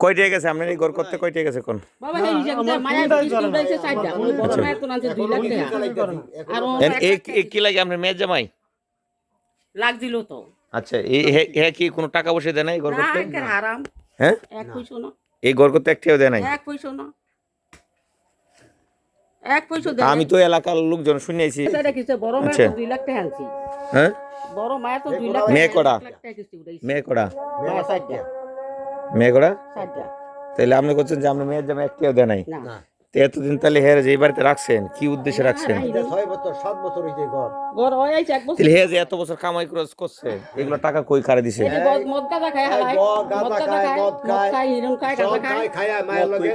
কয়টা গেছে? আপনার এই ঘর করতে কয়টা গেছে কোন এই মায়া এই এই কি লাগে আপনার মেয়ের জামাই? লাখ দিল তো। আচ্ছা এই হে- হে কি কোনো টাকা পয়সা দেয় নাই ঘর না করতে? একের হারাম। হ্যাঁ? এক পয়সা না। এই ঘর করতে একটিও দেয় নাই? এক পয়সা না। এক পয়সা দে আমি তো এলাকার লোকজন শুনেছি এটা বড় মায়ের আচ্ছা। তো দুই লাখ টাকা আনছি। হ্যাঁ? বড় মায়ের তো লাখ মেয়ে মেয়ে কড়া মায়া চারটা। মেয়ে চারটা তাহলে আপনি করছেন যে আপনার মেয়ের জামাই একটিও দেয় নাই। এতদিন তাহলে হেরে যে বাড়িতে রাখছেন কি উদ্দেশ্যে রাখছেন? ছয় বছর সাত বছর হয়েছে ঘর। বড় হয়ে এক বছর। তাহলে হে এত বছর কামাই খরচ করছে এগুলো টাকা কই খারে দিছে? মদ- মদ গাঁজা খায় হালাই মদ, গাঁজা খায়, খায় মদ মদ খায়, খায় হিরণ খায় গাঁজা খায়। খায় খায় মায়ের লগে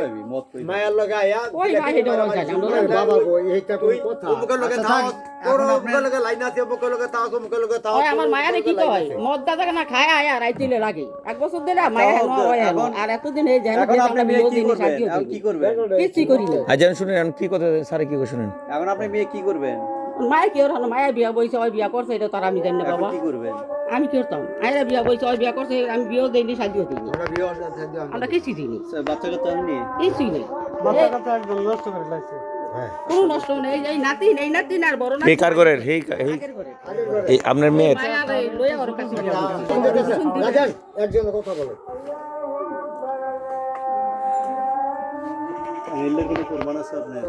মায়ের লগে আয়া ওই ভাই এটা ওই জায়গা, আমরা ওই বাবা গো এইটা কোন কথা। লগে তাও থাক, তোর এখন মুখের লগে লাইন আছে লগে তাও তো লগে তাও ওই আমার মায়ের কি কয়? মদ গাঁজা না খায় আয় আর আইতিলে লাগে। এক বছর দিলে মায়া হেন হেন। আর এই জানি এখন আপনি মেয়ে কি করবেন? এখন কি করবেন? কিছু করি না আর যেন শুনেন কি কথা স্যারে কি শুনেন? এখন আপনি মেয়ে কি করবেন? মায়ে কি ওর মায়া বিয়া বইছে ওই বিয়া করছে এটা তার আমি জানি না বাবা। কি করবেন? আমি করতাম? আয়রা বিয়া বইছে ওই বিয়া করছে আমি বিয়েও দিইনি শাদিও দিইনি। আমরা বিয়ে আমরা কিছু দিইনি। আচ্ছা, বাচ্চা কাচ্চা কিছুই নেই। কোনো নষ্ট নেই এই নাতি এই নাতি আর বড় বেকার আগের ঘরে। এই আপনার মায়া একজন কথা বলে। প্রমাণ আছে আপনার?